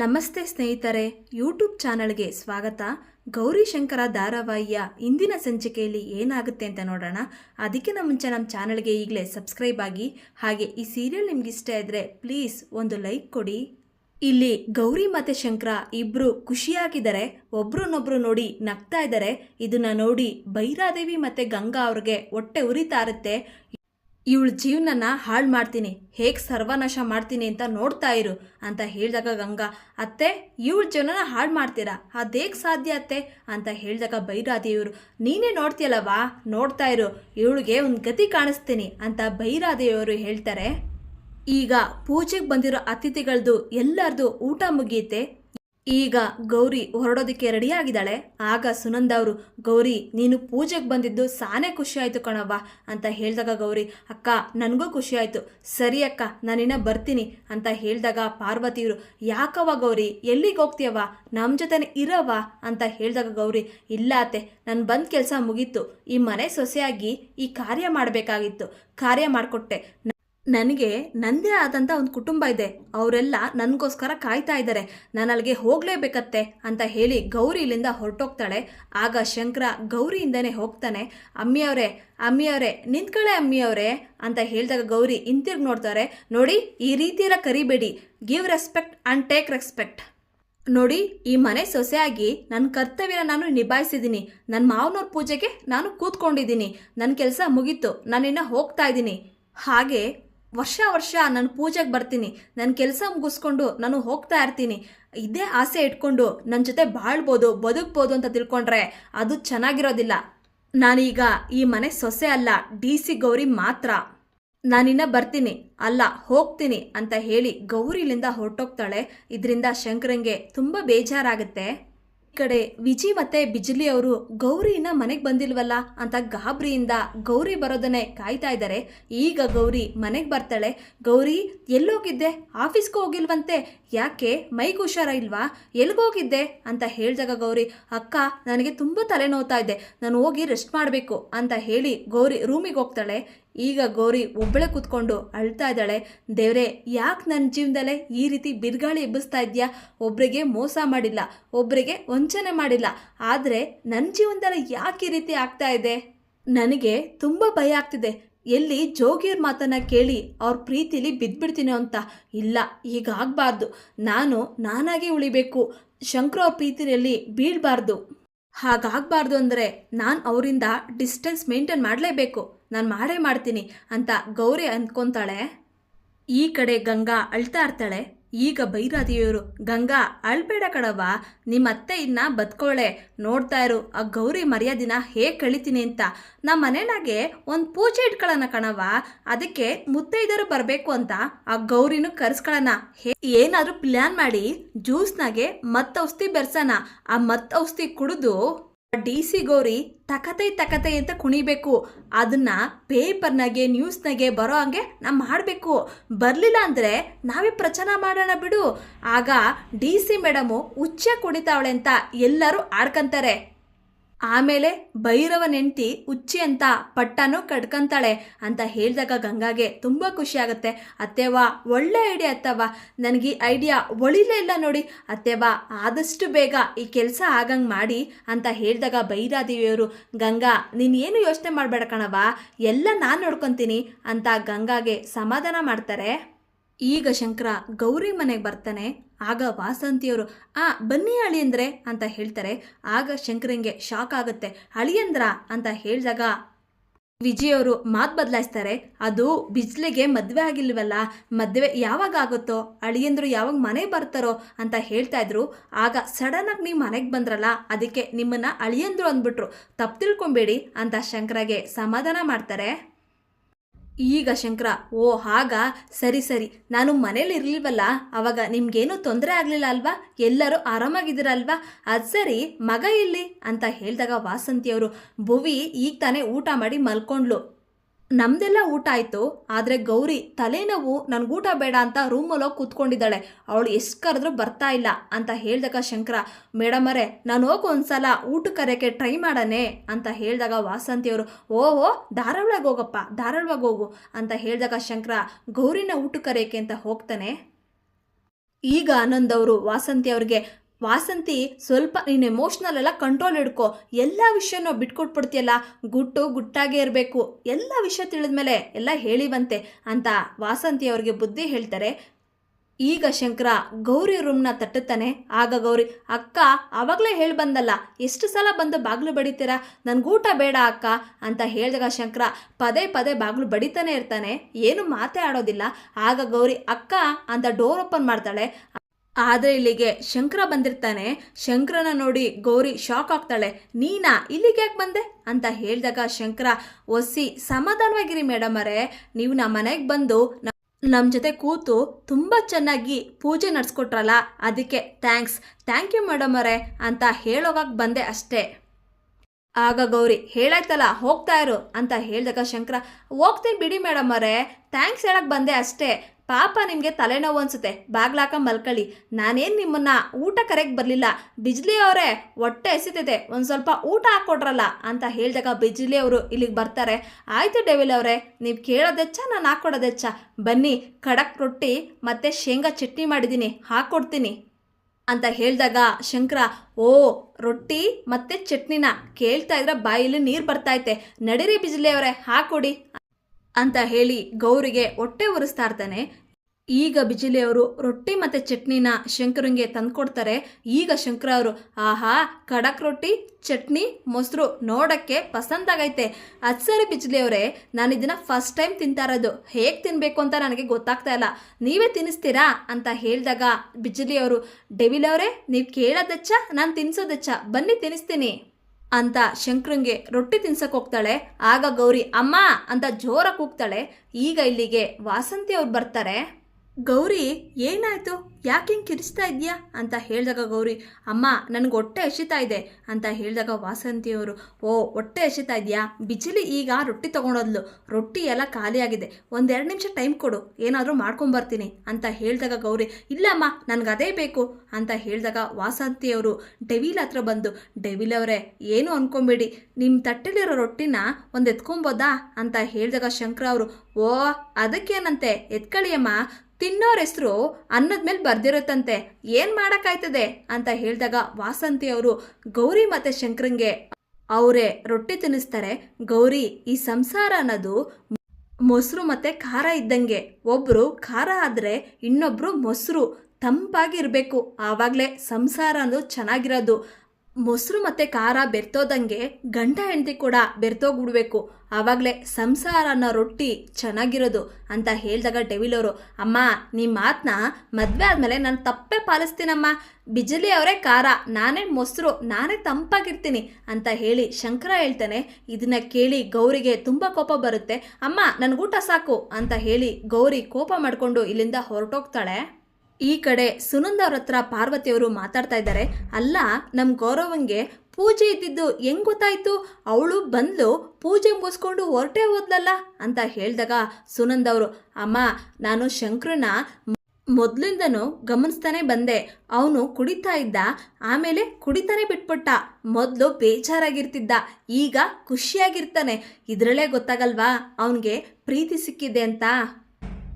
ನಮಸ್ತೆ ಸ್ನೇಹಿತರೆ ಯೂಟ್ಯೂಬ್ ಚಾನಲ್ಗೆ ಸ್ವಾಗತ. ಗೌರಿಶಂಕರ ಧಾರಾವಾಹಿಯ ಇಂದಿನ ಸಂಚಿಕೆಯಲ್ಲಿ ಏನಾಗುತ್ತೆ ಅಂತ ನೋಡೋಣ. ಅದಕ್ಕಿಂತ ಮುಂಚೆ ನಮ್ಮ ಚಾನಲ್ಗೆ ಈಗಲೇ ಸಬ್ಸ್ಕ್ರೈಬ್ ಆಗಿ, ಹಾಗೆ ಈ ಸೀರಿಯಲ್ ನಿಮ್ಗೆ ಇಷ್ಟ ಇದ್ದರೆ ಪ್ಲೀಸ್ ಒಂದು ಲೈಕ್ ಕೊಡಿ. ಇಲ್ಲಿ ಗೌರಿ ಮತ್ತು ಶಂಕರ ಇಬ್ಬರು ಖುಷಿಯಾಗಿದ್ದಾರೆ. ಒಬ್ರನ್ನೊಬ್ರು ನೋಡಿ ನಗ್ತಾ ಇದ್ದಾರೆ. ಇದನ್ನ ನೋಡಿ ಭೈರಾದೇವಿ ಮತ್ತು ಗಂಗಾ ಅವ್ರಿಗೆ ಹೊಟ್ಟೆ ಉರಿತಾ ಇರುತ್ತೆ. ಇವಳ ಜೀವನನ ಹಾಳು ಮಾಡ್ತೀನಿ, ಹೇಗೆ ಸರ್ವನಾಶ ಮಾಡ್ತೀನಿ ಅಂತ ನೋಡ್ತಾ ಇರು ಅಂತ ಹೇಳಿದಾಗ ಗಂಗಾ, ಅತ್ತೆ, ಇವಳ ಜೀವನನ ಹಾಳು ಮಾಡ್ತೀರಾ? ಅದೇಗೆ ಸಾಧ್ಯ ಅತ್ತೆ? ಅಂತ ಹೇಳಿದಾಗ ಬೈರಾದೇವರು ನೀನೇ ನೋಡ್ತೀಯಲ್ಲವಾ ನೋಡ್ತಾ ಇರು, ಇವಳಿಗೆ ಒಂದು ಗತಿ ಕಾಣಿಸ್ತೀನಿ ಅಂತ ಬೈರಾದೇವರು ಹೇಳ್ತಾರೆ. ಈಗ ಪೂಜೆಗೆ ಬಂದಿರೋ ಅತಿಥಿಗಳದ್ದು ಎಲ್ಲರದು ಊಟ ಮುಗಿಯುತ್ತೆ ಈಗ ಗೌರಿ ಹೊರಡೋದಕ್ಕೆ ರೆಡಿಯಾಗಿದ್ದಾಳೆ ಆಗ ಸುನಂದ ಅವರು, ಗೌರಿ, ನೀನು ಪೂಜೆಗೆ ಬಂದಿದ್ದು ಸಾನೇ ಖುಷಿ ಆಯಿತು ಕಣವ್ವ ಅಂತ ಹೇಳಿದಾಗ ಗೌರಿ, ಅಕ್ಕ, ನನಗೂ ಖುಷಿ ಆಯಿತು. ಸರಿ ಅಕ್ಕ, ನಾನಿನ್ನ ಬರ್ತೀನಿ ಅಂತ ಹೇಳಿದಾಗ ಪಾರ್ವತಿಯವರು ಯಾಕವ್ವ ಗೌರಿ, ಎಲ್ಲಿಗೆ ಹೋಗ್ತೀಯವ್ವ? ನಮ್ಮ ಜೊತೆನೆ ಇರವ್ವ ಅಂತ ಹೇಳಿದಾಗ ಗೌರಿ, ಇಲ್ಲ ಅತ್ತೆ, ನಾನು ಬಂದ ಕೆಲಸ ಮುಗೀತು. ಈ ಮನೆ ಸೊಸೆಯಾಗಿ ಈ ಕಾರ್ಯ ಮಾಡಬೇಕಾಗಿತ್ತು. ಕಾರ್ಯ ಮಾಡಿಕೊಟ್ಟೆ. ನನಗೆ ನಂದೇ ಆದಂಥ ಒಂದು ಕುಟುಂಬ ಇದೆ. ಅವರೆಲ್ಲ ನನಗೋಸ್ಕರ ಕಾಯ್ತಾ ಇದ್ದಾರೆ. ನಾನು ಅಲ್ಲಿಗೆ ಹೋಗಲೇಬೇಕತ್ತೆ ಅಂತ ಹೇಳಿ ಗೌರಿ ಇಲ್ಲಿಂದ ಹೊರಟೋಗ್ತಾಳೆ. ಆಗ ಶಂಕರ ಗೌರಿಯಿಂದನೇ ಹೋಗ್ತಾನೆ. ಅಮ್ಮಿಯವರೇ ಅಮ್ಮಿಯವರೇ ನಿಂತ್ಕಳೆ ಅಮ್ಮಿಯವರೇ ಅಂತ ಹೇಳಿದಾಗ ಗೌರಿ ಹಿಂತಿರ್ಗಿ ನೋಡ್ತಾರೆ. ನೋಡಿ, ಈ ರೀತಿಯೆಲ್ಲ ಕರಿಬೇಡಿ. Give respect and take respect ನೋಡಿ, ಈ ಮನೆ ಸೊಸೆಯಾಗಿ ನನ್ನ ಕರ್ತವ್ಯನ ನಾನು ನಿಭಾಯಿಸಿದ್ದೀನಿ. ನನ್ನ ಮಾವನವ್ರ ಪೂಜೆಗೆ ನಾನು ಕೂತ್ಕೊಂಡಿದ್ದೀನಿ. ನನ್ನ ಕೆಲಸ ಮುಗೀತು. ನಾನಿನ್ನ ಹೋಗ್ತಾ ಇದ್ದೀನಿ. ಹಾಗೆ ವರ್ಷ ವರ್ಷ ನಾನು ಪೂಜೆಗೆ ಬರ್ತೀನಿ ನನ್ನ ಕೆಲಸ ಮುಗಿಸ್ಕೊಂಡು ನಾನು ಹೋಗ್ತಾ ಇರ್ತೀನಿ. ಇದೇ ಆಸೆ ಇಟ್ಕೊಂಡು ನನ್ನ ಜೊತೆ ಬಾಳ್ಬೋದು, ಬದುಕ್ಬೋದು ಅಂತ ತಿಳ್ಕೊಂಡ್ರೆ ಅದು ಚೆನ್ನಾಗಿರೋದಿಲ್ಲ. ನಾನೀಗ ಈ ಮನೆ ಸೊಸೆ ಅಲ್ಲ, ಡಿ ಸಿ ಗೌರಿ ಮಾತ್ರ. ನಾನಿನ್ನ ಬರ್ತೀನಿ, ಅಲ್ಲ, ಹೋಗ್ತೀನಿ ಅಂತ ಹೇಳಿ ಗೌರಿಲಿಂದ ಹೊರಟೋಗ್ತಾಳೆ. ಇದರಿಂದ ಶಂಕರಂಗೆ ತುಂಬ ಬೇಜಾರಾಗುತ್ತೆ. ಕಡೆ ವಿಜಿ ಮತ್ತೆ ಬಿಜ್ಲಿ ಅವರು ಗೌರಿನ ಮನೆಗೆ ಬಂದಿಲ್ವಲ್ಲ ಅಂತ ಗಾಬರಿಯಿಂದ ಗೌರಿ ಬರೋದನ್ನೇ ಕಾಯ್ತಾ ಇದ್ದಾರೆ ಈಗ ಗೌರಿ ಮನೆಗೆ ಬರ್ತಾಳೆ. ಗೌರಿ, ಎಲ್ಲೋಗಿದ್ದೆ? ಆಫೀಸ್ಗೆ ಹೋಗಿಲ್ವಂತೆ? ಯಾಕೆ? ಮೈಗೆ ಹುಷಾರ ಇಲ್ವಾ? ಎಲ್ಗೋಗಿದ್ದೆ? ಅಂತ ಹೇಳಿದಾಗ ಗೌರಿ, ಅಕ್ಕ, ನನಗೆ ತುಂಬ ತಲೆನೋವ್ತಾ ಇದೆ. ನಾನು ಹೋಗಿ ರೆಸ್ಟ್ ಮಾಡಬೇಕು, ಅಂತ ಹೇಳಿ ಗೌರಿ ರೂಮಿಗೆ ಹೋಗ್ತಾಳೆ. ಈಗ ಗೌರಿ ಒಬ್ಬಳೆ ಕೂತ್ಕೊಂಡು ಅಳ್ತಾ ಇದ್ದಾಳೆ. ದೇವ್ರೆ, ಯಾಕೆ ನನ್ನ ಜೀವನದಲ್ಲೇ ಈ ರೀತಿ ಬಿರುಗಾಳಿ ಎಬ್ಬಿಸ್ತಾ ಇದೆಯಾ? ಒಬ್ಬರಿಗೆ ಮೋಸ ಮಾಡಿಲ್ಲ ಒಬ್ಬರಿಗೆ ವಂಚನೆ ಮಾಡಿಲ್ಲ. ಆದರೆ ನನ್ನ ಜೀವನದಲ್ಲಿ ಯಾಕೆ ಈ ರೀತಿ ಆಗ್ತಾ ಇದೆ? ನನಗೆ ತುಂಬ ಭಯ ಆಗ್ತಿದೆ. ಎಲ್ಲಿ ಜೋಗಿಯವ್ರ ಮಾತನ್ನ ಕೇಳಿ ಅವ್ರ ಪ್ರೀತಿಲಿ ಬಿದ್ದುಬಿಡ್ತೀನಿ ಅಂತ. ಇಲ್ಲ ಹೀಗಾಗಬಾರ್ದು ನಾನು ನಾನಾಗೆ ಉಳಿಬೇಕು. ಶಂಕರ ಅವ್ರ ಪ್ರೀತಿಯಲ್ಲಿ ಬೀಳಬಾರ್ದು. ಹಾಗಾಗಬಾರ್ದು ಅಂದರೆ ನಾನು ಅವರಿಂದ ಡಿಸ್ಟೆನ್ಸ್ ಮೇಂಟೈನ್ ಮಾಡಲೇಬೇಕು. ನಾನು ಮಾಡೇ ಮಾಡ್ತೀನಿ ಅಂತ ಗೌರಿ ಅಂದ್ಕೊತಾಳೆ ಈ ಕಡೆ ಗಂಗಾ ಅಳ್ತಾ ಇರ್ತಾಳೆ. ಈಗ ಬೈರಾದಿಯವರು, ಗಂಗಾ ಅಳ್ಬೇಡ ಕಣವ್ವ ನಿಮ್ಮ ಅತ್ತೆ ಇನ್ನ ಬದ್ಕೊಳ್ಳೆ ನೋಡ್ತಾ ಇರು, ಆ ಗೌರಿ ಮರ್ಯಾದಿನ ಹೇಗೆ ಕಳಿತೀನಿ ಅಂತ. ನಮ್ಮ ಮನೆನಾಗೆ ಒಂದು ಪೂಜೆ ಇಟ್ಕೊಳ್ಳೋಣ ಕಣವ್ವ, ಅದಕ್ಕೆ ಮುತ್ತೈದರು ಬರಬೇಕು ಅಂತ ಆ ಗೌರಿನೂ ಕರೆಸ್ಕೊಳ್ಳೋಣ ಹೇ, ಏನಾದರೂ ಪ್ಲ್ಯಾನ್ ಮಾಡಿ, ಜ್ಯೂಸ್ನಾಗೆ ಮತ್ತ ಔಷಧಿ ಬೆರ್ಸೋಣ. ಆ ಮತ್ತ ಔಷಧಿ ಕುಡಿದು ಡಿ ಸಿ ಗೌರಿ ತಕತೈ ತಕತೈ ಅಂತ ಕುಣಿಬೇಕು. ಅದನ್ನ ಪೇಪರ್ನಾಗೆ, ನ್ಯೂಸ್ನಾಗೆ ಬರೋ ಹಂಗೆ ನಾವು ಮಾಡಬೇಕು. ಬರಲಿಲ್ಲ ಅಂದರೆ ನಾವೇ ಪ್ರಚಾರ ಮಾಡೋಣ ಬಿಡು. ಆಗ ಡಿ ಸಿ ಮೇಡಮು ಉಚ್ಚ ಕುಡಿತಾವಳೆ ಅಂತ ಎಲ್ಲರೂ ಆಡ್ಕಂತಾರೆ. ಆಮೇಲೆ ಭೈರವ ನೆಂಟಿ ಉಚ್ಚಿ ಅಂತ ಪಟ್ಟನೂ ಕಟ್ಕೊಂತಾಳೆ ಅಂತ ಹೇಳಿದಾಗ ಗಂಗಾಗೆ ತುಂಬ ಖುಷಿ ಆಗುತ್ತೆ. ಅತ್ತೆವಾ ಒಳ್ಳೆ ಐಡಿಯಾ ಅತ್ತವ್ವ. ನನಗೆ ಈ ಐಡಿಯಾ ಒಳಿಲೇ ಇಲ್ಲ ನೋಡಿ. ಅತ್ತೆವಾ ಆದಷ್ಟು ಬೇಗ ಈ ಕೆಲಸ ಆಗಂಗೆ ಮಾಡಿ ಅಂತ ಹೇಳಿದಾಗ ಭೈರಾದೇವಿಯವರು ಗಂಗಾ, ನೀನು ಏನು ಯೋಚನೆ ಮಾಡಬೇಡ ಕಣವಾ ಎಲ್ಲ ನಾನು ನೋಡ್ಕೊತೀನಿ ಅಂತ ಗಂಗಾಗೆ ಸಮಾಧಾನ ಮಾಡ್ತಾರೆ. ಈಗ ಶಂಕರ ಗೌರಿ ಮನೆಗೆ ಬರ್ತಾನೆ, ಆಗ ವಾಸಂತಿಯವರು, ಆ, ಬನ್ನಿ ಅಳಿಯಂದ್ರೆ ಅಂತ ಹೇಳ್ತಾರೆ. ಆಗ ಶಂಕರಂಗೆ ಶಾಕ್ ಆಗುತ್ತೆ. ಅಳಿಯಂದ್ರ ಅಂತ ಹೇಳಿದಾಗ ವಿಜಯವರು ಮಾತು ಬದಲಾಯಿಸ್ತಾರೆ. ಅದು ಬಿಜ್ಲಿಗೆ ಮದುವೆ ಆಗಿಲ್ವಲ್ಲ, ಮದುವೆ ಯಾವಾಗ ಆಗುತ್ತೋ ಅಳಿಯಂದ್ರು ಯಾವಾಗ ಮನೆ ಬರ್ತಾರೋ ಅಂತ ಹೇಳ್ತಾ ಇದ್ರು. ಆಗ ಸಡನ್ನಾಗಿ ನೀವು ಮನೆಗೆ ಬಂದ್ರಲ್ಲ, ಅದಕ್ಕೆ ನಿಮ್ಮನ್ನ ಅಳಿಯಂದ್ರು ಅಂದ್ಬಿಟ್ರು. ತಪ್ಪು ತಿಳ್ಕೊಬೇಡಿ ಅಂತ ಶಂಕರಗೆ ಸಮಾಧಾನ ಮಾಡ್ತಾರೆ. ಈಗ ಶಂಕರ, ಓ ಹಾಗ, ಸರಿ ಸರಿ. ನಾನು ಮನೇಲಿ ಇರಲಿಲ್ವಲ್ಲ, ಅವಾಗ ನಿಮ್ಗೇನು ತೊಂದರೆ ಆಗಲಿಲ್ಲ ಅಲ್ವಾ? ಎಲ್ಲರೂ ಆರಾಮಾಗಿದ್ದೀರಲ್ವಾ? ಅದು ಸರಿ, ಮಗ ಇಲ್ಲಿ ಅಂತ ಹೇಳಿದಾಗ ವಾಸಂತಿಯವರು, ಭುವಿ ಈಗ ತಾನೇ ಊಟ ಮಾಡಿ ಮಲ್ಕೊಂಡ್ಲು. ನಮ್ದೆಲ್ಲ ಊಟ ಆಯಿತು, ಆದರೆ ಗೌರಿ ತಲೆನೋವು ನನ್ಗೆ ಊಟ ಬೇಡ ಅಂತ ರೂಮಲ್ಲಿ ಹೋಗಿ ಕೂತ್ಕೊಂಡಿದ್ದಾಳೆ. ಅವಳು ಎಷ್ಟು ಕರೆದ್ರೂ ಬರ್ತಾ ಇಲ್ಲ ಅಂತ ಹೇಳಿದಾಗ ಶಂಕರ ಮೇಡಮರೇ ನಾನು ಹೋಗಿ ಒಂದ್ಸಲ ಊಟ ಕರೆಯೋಕ್ಕೆ ಟ್ರೈ ಮಾಡನೆ ಅಂತ ಹೇಳಿದಾಗ ವಾಸಂತಿಯವರು, ಓ ಓ ಧಾರವಾಡಕ್ಕೆ ಹೋಗಪ್ಪ, ಧಾರಾಳವಾಗಿ ಹೋಗು ಅಂತ ಹೇಳಿದಾಗ ಶಂಕರ, ಗೌರಿನ ಊಟ ಕರೆಯೋಕ್ಕೆ ಅಂತ ಹೋಗ್ತಾನೆ? ಈಗ ಆನಂದ್ ಅವರು ವಾಸಂತಿ ಅವ್ರಿಗೆ ವಾಸಂತಿ, ಸ್ವಲ್ಪ ನೀನು ಎಮೋಷ್ನಲ್ ಎಲ್ಲ ಕಂಟ್ರೋಲ್ ಹಿಡ್ಕೊ. ಎಲ್ಲ ವಿಷಯನೂ ಬಿಟ್ಕೊಟ್ಬಿಡ್ತೀಯಲ್ಲ? ಗುಟ್ಟು, ಗುಟ್ಟಾಗೇ ಇರಬೇಕು. ಎಲ್ಲ ವಿಷಯ ತಿಳಿದ್ಮೇಲೆ ಎಲ್ಲ ಹೇಳಿವಂತೆ ಅಂತ ವಾಸಂತಿ ಅವರಿಗೆ ಬುದ್ಧಿ ಹೇಳ್ತಾರೆ. ಈಗ ಶಂಕರ ಗೌರಿ ರೂಮ್ನ ತಟ್ಟುತ್ತಾನೆ. ಆಗ ಗೌರಿ, ಅಕ್ಕ, ಆವಾಗಲೇ ಹೇಳಿ ಬಂದಲ್ಲ. ಎಷ್ಟು ಸಲ ಬಂದು ಬಾಗಿಲು ಬಡಿತೀರಾ? ನನಗೂಟ ಬೇಡ ಅಕ್ಕ ಅಂತ ಹೇಳಿದಾಗ ಶಂಕರ ಪದೇ ಪದೇ ಬಾಗಿಲು ಬಡಿತಾನೆ ಇರ್ತಾನೆ. ಏನು ಮಾತೇ ಆಡೋದಿಲ್ಲ. ಆಗ ಗೌರಿ, ಅಕ್ಕ ಅಂತ ಡೋರ್ ಓಪನ್ ಮಾಡ್ತಾಳೆ. ಆದರೆ ಇಲ್ಲಿಗೆ ಶಂಕರ ಬಂದಿರ್ತಾನೆ. ಶಂಕರನ ನೋಡಿ ಗೌರಿ ಶಾಕ್ ಆಗ್ತಾಳೆ. ನೀನಾ, ಇಲ್ಲಿಗೆ ಯಾಕೆ ಬಂದೆ? ಅಂತ ಹೇಳಿದಾಗ ಶಂಕರ ಒಸಿ ಸಮಾಧಾನವಾಗಿರಿ ಮೇಡಮ್ ಅರೆ ನೀವು ನಮ್ಮ ಮನೆಗೆ ಬಂದು ನಮ್ಮ ಜೊತೆ ಕೂತು ತುಂಬ ಚೆನ್ನಾಗಿ ಪೂಜೆ ನಡೆಸ್ಕೊಟ್ರಲ್ಲ, ಅದಕ್ಕೆ ಥ್ಯಾಂಕ್ಸ್ ಥ್ಯಾಂಕ್ ಯು ಮೇಡಮ್ ಅರೆ ಅಂತ ಹೇಳೋಗಕ್ಕೆ ಬಂದೆ ಅಷ್ಟೇ. ಆಗ ಗೌರಿ, ಹೇಳಾಯ್ತಲ್ಲ, ಹೋಗ್ತಾ ಇರು ಅಂತ ಹೇಳಿದಾಗ ಶಂಕರ, ಹೋಗ್ತೀನಿ ಬಿಡಿ ಮೇಡಮ್ ಅರೆ ಥ್ಯಾಂಕ್ಸ್ ಹೇಳಕ್ಕೆ ಬಂದೆ ಅಷ್ಟೇ. ಪಾಪ ನಿಮಗೆ ತಲೆನೋವು ಅನಿಸುತ್ತೆ. ಬಾಗ್ಲಾಕ ಮಲ್ಕೊಳ್ಳಿ ನಾನೇನು ನಿಮ್ಮನ್ನ ಊಟ ಕರೆಗೆ ಬರಲಿಲ್ಲ. ಬಿಜ್ಲಿ ಅವರೇ, ಹೊಟ್ಟೆ ಎಸಿತೈತೆ. ಒಂದು ಸ್ವಲ್ಪ ಊಟ ಹಾಕ್ಕೊಟ್ರಲ್ಲ ಅಂತ ಹೇಳಿದಾಗ ಬಿಜ್ಲಿ ಅವರು ಇಲ್ಲಿಗೆ ಬರ್ತಾರೆ. ಆಯಿತು ಡೆವಿಲ್ ಅವರೇ, ನೀವು ಕೇಳೋದೆಚ್ಚ ನಾನು ಹಾಕ್ಕೊಡೋದೆಚ್ಚ ಬನ್ನಿ, ಖಡಕ್ ರೊಟ್ಟಿ ಮತ್ತು ಶೇಂಗಾ ಚಟ್ನಿ ಮಾಡಿದ್ದೀನಿ ಹಾಕ್ಕೊಡ್ತೀನಿ ಅಂತ ಹೇಳಿದಾಗ ಶಂಕರ, ಓ, ರೊಟ್ಟಿ ಮತ್ತು ಚಟ್ನಿನ ಕೇಳ್ತಾ ಇದ್ರೆ ಬಾಯಲ್ಲಿ ನೀರು ಬರ್ತೈತೆ ನಡೀರಿ ಬಿಜ್ಲಿ ಅವರೇ, ಹಾಕೊಡಿ. ಅಂತ ಹೇಳಿ ಗೌರಿಗೆ ಹೊಟ್ಟೆ ಉರಿಸ್ತಾ ಇರ್ತಾನೆ. ಈಗ ಬಿಜಿಲಿ ಅವರು ರೊಟ್ಟಿ ಮತ್ತು ಚಟ್ನಿನ ಶಂಕರಂಗೆ ತಂದ್ಕೊಡ್ತಾರೆ. ಈಗ ಶಂಕರ ಅವರು, ಆಹಾ, ಖಡಕ್ ರೊಟ್ಟಿ, ಚಟ್ನಿ, ಮೊಸರು ನೋಡೋಕ್ಕೆ ಪಸಂದಾಗೈತೆ. ಅದು ಸರಿ ಬಿಜ್ಲಿಯವರೇ ನಾನು ಇದನ್ನು ಫಸ್ಟ್ ಟೈಮ್ ತಿಂತಾ ಇರೋದು. ಹೇಗೆ ತಿನ್ನಬೇಕು ಅಂತ ನನಗೆ ಗೊತ್ತಾಗ್ತಾ ಇಲ್ಲ. ನೀವೇ ತಿನ್ನಿಸ್ತೀರಾ? ಅಂತ ಹೇಳಿದಾಗ ಬಿಜ್ಲಿಯವರು ಡೆವಿಲ್ ಅವರೇ, ನೀವು ಕೇಳೋದಚ್ಚ, ನಾನು ತಿನ್ಸೋದಚ್ಚ. ಬನ್ನಿ ತಿನ್ನಿಸ್ತೀನಿ. ಅಂತ ಶಂಕ್ರಂಗೆ ರೊಟ್ಟಿ ತಿನ್ಸಕ್ಕೆ ಹೋಗ್ತಾಳೆ. ಆಗ ಗೌರಿ, ಅಮ್ಮ ಅಂತ ಜೋರ ಕೂಗ್ತಾಳೆ. ಈಗ ಇಲ್ಲಿಗೆ ವಾಸಂತಿ ಅವ್ರು ಬರ್ತಾರೆ. ಗೌರಿ, ಏನಾಯ್ತು? ಯಾಕೆ ಹಿಂಗೆ ಕಿರಿಸ್ತಾ ಇದೆಯಾ? ಅಂತ ಹೇಳಿದಾಗ ಗೌರಿ, ಅಮ್ಮ, ನನಗೆ ಹೊಟ್ಟೆ ಎಸಿತಾ ಇದೆ ಅಂತ ಹೇಳಿದಾಗ ವಾಸಂತಿಯವರು, ಓ, ಹೊಟ್ಟೆ ಎಸಿತಾ ಇದೆಯಾ? ಬಿಜಿಲಿ ಈಗ ರೊಟ್ಟಿ ತೊಗೊಂಡೋದ್ಲು. ರೊಟ್ಟಿ ಎಲ್ಲ ಖಾಲಿಯಾಗಿದೆ ಒಂದೆರಡು ನಿಮಿಷ ಟೈಮ್ ಕೊಡು. ಏನಾದರೂ ಮಾಡ್ಕೊಂಬರ್ತೀನಿ ಅಂತ ಹೇಳಿದಾಗ ಗೌರಿ ಇಲ್ಲಮ್ಮ ನನಗೆ ಅದೇ ಬೇಕು ಅಂತ ಹೇಳಿದಾಗ ವಾಸಂತಿಯವರು ಡೆವಿಲ್ ಹತ್ರ ಬಂದು, ಡೆವಿಲ್ ಅವರೇ, ಏನು ಅನ್ಕೊಂಬೇಡಿ. ನಿಮ್ಮ ತಟ್ಟೆಲಿರೋ ರೊಟ್ಟಿನ ಒಂದು ಎತ್ಕೊಬೋದಾ? ಅಂತ ಹೇಳಿದಾಗ ಶಂಕರ ಅವರು, ಓ, ಅದಕ್ಕೇನಂತೆ? ಎತ್ಕೊಳ್ಳಿಯಮ್ಮ ತಿನ್ನೋರ ಹೆಸರು ಅನ್ನದ ಮೇಲೆ ಬರ್ದಿರುತ್ತಂತೆ. ಏನು ಮಾಡೋಕ್ಕಾಯ್ತದೆ? ಅಂತ ಹೇಳಿದಾಗ ವಾಸಂತಿ ಅವರು ಗೌರಿ ಮತ್ತೆ ಶಂಕರಂಗೆ ಅವರೇ ರೊಟ್ಟಿ ತಿನ್ನಿಸ್ತಾರೆ. ಗೌರಿ, ಈ ಸಂಸಾರ ಅನ್ನೋದು ಮೊಸರು ಮತ್ತು ಖಾರ ಇದ್ದಂಗೆ. ಒಬ್ಬರು ಖಾರ ಆದರೆ ಇನ್ನೊಬ್ಬರು ಮೊಸರು ತಂಪಾಗಿರಬೇಕು. ಆವಾಗಲೇ ಸಂಸಾರ ಅನ್ನೋದು ಚೆನ್ನಾಗಿರೋದು. ಮೊಸರು ಮತ್ತು ಖಾರ ಬೆರ್ತೋದಂಗೆ ಗಂಡ ಹೆಂಡತಿ ಕೂಡ ಬೆರ್ತೋಗ್ಬಿಡ್ಬೇಕು. ಆವಾಗಲೇ ಸಂಸಾರ ಅನ್ನೋ ರೊಟ್ಟಿ ಚೆನ್ನಾಗಿರೋದು ಅಂತ ಹೇಳಿದಾಗ ಡೆವಿಲೋರು ಅಮ್ಮ ನಿಮ್ಮ ಮಾತನ್ನ ಮದುವೆ ಆದಮೇಲೆ ನಾನು ತಪ್ಪೇ ಪಾಲಿಸ್ತೀನಮ್ಮ. ಬಿಜಲಿ ಅವರೇ ಖಾರ, ನಾನೇ ಮೊಸರು, ನಾನೇ ತಂಪಾಗಿರ್ತೀನಿ ಅಂತ ಹೇಳಿ ಶಂಕರ ಹೇಳ್ತಾನೆ. ಇದನ್ನ ಕೇಳಿ ಗೌರಿಗೆ ತುಂಬ ಕೋಪ ಬರುತ್ತೆ. ಅಮ್ಮ, ನನಗೂಟ ಸಾಕು ಅಂತ ಹೇಳಿ ಗೌರಿ ಕೋಪ ಮಾಡಿಕೊಂಡು ಇಲ್ಲಿಂದ ಹೊರಟೋಗ್ತಾಳೆ. ಈ ಕಡೆ ಸುನಂದ ಅವ್ರ ಹತ್ರ ಪಾರ್ವತಿಯವರು ಮಾತಾಡ್ತಾ ಇದ್ದಾರೆ. ಅಲ್ಲ ನಮ್ಮ ಗೌರವಂಗೆ ಪೂಜೆ ಇದ್ದಿದ್ದು ಹೆಂಗ್ ಗೊತ್ತಾಯ್ತು? ಅವಳು ಬಂದು ಪೂಜೆ ಮುಗಿಸ್ಕೊಂಡು ಹೊರಟೆ ಹೋದ್ಲಲ್ಲ ಅಂತ ಹೇಳಿದಾಗ ಸುನಂದ ಅವರು, ಅಮ್ಮ, ನಾನು ಶಂಕರನ ಮೊದಲಿಂದನೂ ಗಮನಿಸ್ತಾನೆ ಬಂದೆ. ಅವನು ಕುಡಿತಾ ಇದ್ದ, ಆಮೇಲೆ ಕುಡಿತಾನೆ ಬಿಟ್ಬಿಟ್ಟ. ಮೊದಲು ಬೇಜಾರಾಗಿರ್ತಿದ್ದ, ಈಗ ಖುಷಿಯಾಗಿರ್ತಾನೆ. ಇದರಲ್ಲೇ ಗೊತ್ತಾಗಲ್ವಾ? ಅವನಿಗೆ ಪ್ರೀತಿ ಸಿಕ್ಕಿದೆ ಅಂತ.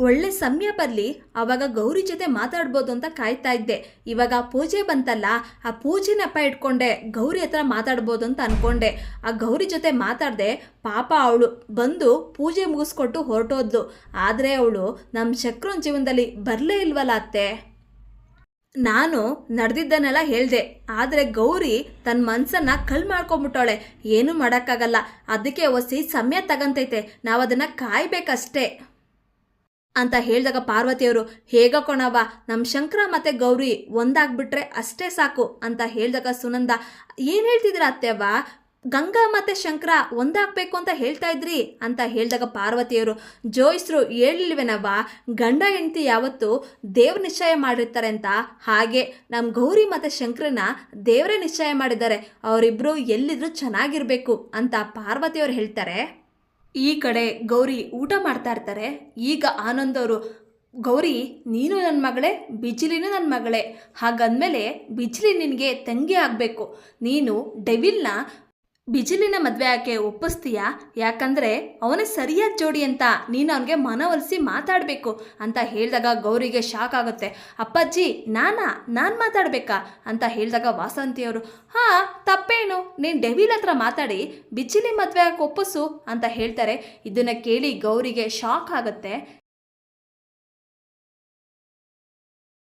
ಒಳ್ಳೆ ಸಮಯ ಬರಲಿ ಆವಾಗ ಗೌರಿ ಜೊತೆ ಮಾತಾಡ್ಬೋದು ಅಂತ ಕಾಯ್ತಾ ಇದ್ದೆ. ಇವಾಗ ಪೂಜೆ ಬಂತಲ್ಲ, ಆ ಪೂಜೆ ನೆಪ ಇಟ್ಕೊಂಡೆ, ಗೌರಿ ಹತ್ರ ಮಾತಾಡ್ಬೋದು ಅಂತ ಅನ್ಕೊಂಡೆ. ಆ ಗೌರಿ ಜೊತೆ ಮಾತಾಡಿದೆ, ಪಾಪ ಅವಳು ಬಂದು ಪೂಜೆ ಮುಗಿಸ್ಕೊಟ್ಟು ಹೊರಟೋದ್ಲು. ಆದರೆ ಅವಳು ನಮ್ಮ ಶಕ್ರನ್ ಜೀವನದಲ್ಲಿ ಬರಲೇ ಇಲ್ವಲ್ಲ ಅತ್ತೆ? ನಾನು ನಡೆದಿದ್ದನ್ನೆಲ್ಲ ಹೇಳಿದೆ. ಆದರೆ ಗೌರಿ ತನ್ನ ಮನಸ್ಸನ್ನು ಕಲ್ ಮಾಡ್ಕೊಂಬಿಟ್ಟವಳೆ. ಏನೂ ಮಾಡೋಕ್ಕಾಗಲ್ಲ. ಅದಕ್ಕೆ ಒಸಿ ಸಮಯ ತಗಂತೈತೆ. ನಾವು ಅದನ್ನು ಕಾಯ್ಬೇಕಷ್ಟೇ. ಅಂತ ಹೇಳಿದಾಗ ಪಾರ್ವತಿಯವರು, ಹೇಗ ಕೊಣವ? ನಮ್ಮ ಶಂಕರ ಮತ್ತು ಗೌರಿ ಒಂದಾಗ್ಬಿಟ್ರೆ ಅಷ್ಟೇ ಸಾಕು ಅಂತ ಹೇಳಿದಾಗ ಸುನಂದ, ಏನು ಹೇಳ್ತಿದ್ರ ಅತ್ತೆವ್ವ? ಗಂಗಾ ಮತ್ತು ಶಂಕರ ಒಂದಾಗಬೇಕು ಅಂತ ಹೇಳ್ತಾ ಇದ್ರಿ ಅಂತ ಹೇಳಿದಾಗ ಪಾರ್ವತಿಯವರು, ಜೋಯಿಸ್ರು ಹೇಳಿಲ್ವೇನವ್ವ ಗಂಡ ಹೆಂಡತಿ ಯಾವತ್ತು ದೇವ್ರ ನಿಶ್ಚಯ ಮಾಡಿರ್ತಾರೆ ಅಂತ. ಹಾಗೆ ನಮ್ಮ ಗೌರಿ ಮತ್ತು ಶಂಕರನ ದೇವರೇ ನಿಶ್ಚಯ ಮಾಡಿದ್ದಾರೆ. ಅವರಿಬ್ಬರು ಎಲ್ಲಿದ್ರು ಚೆನ್ನಾಗಿರಬೇಕು ಅಂತ ಪಾರ್ವತಿಯವರು ಹೇಳ್ತಾರೆ. ಈ ಕಡೆ ಗೌರಿ ಊಟ ಮಾಡ್ತಾ ಇರ್ತಾರೆ. ಈಗ ಆನಂದ್ ಅವರು ಗೌರಿ, ನೀನು ನನ್ನ ಮಗಳೇ, ಬಿಜ್ಲಿನೂ ನನ್ನ ಮಗಳೇ. ಹಾಗಂದಮೇಲೆ ಬಿಜ್ಲಿ ನಿನಗೆ ತಂಗಿ ಆಗಬೇಕು. ನೀನು ಡೆವಿಲ್ನ ಬಿಜಿಲಿನ ಮದುವೆ ಆಕೆ ಒಪ್ಪಿಸ್ತೀಯಾ? ಯಾಕಂದರೆ ಅವನೇ ಸರಿಯಾದ ಜೋಡಿ ಅಂತ ನೀನು ಅವನಿಗೆ ಮನವೊಲಿಸಿ ಮಾತಾಡಬೇಕು ಅಂತ ಹೇಳಿದಾಗ ಗೌರಿಗೆ ಶಾಕ್ ಆಗುತ್ತೆ. ಅಪ್ಪಾಜಿ, ನಾನಾ? ನಾನು ಮಾತಾಡಬೇಕಾ? ಅಂತ ಹೇಳಿದಾಗ ವಾಸಂತಿಯವರು, ಹಾಂ, ತಪ್ಪೇನು. ನೀನು ಡೆವಿಲ್ ಹತ್ರ ಮಾತಾಡಿ, ಬಿಜಿಲಿ ಮದುವೆ ಆಕೆ ಒಪ್ಪಿಸು ಅಂತ ಹೇಳ್ತಾರೆ. ಇದನ್ನು ಕೇಳಿ ಗೌರಿಗೆ ಶಾಕ್ ಆಗುತ್ತೆ.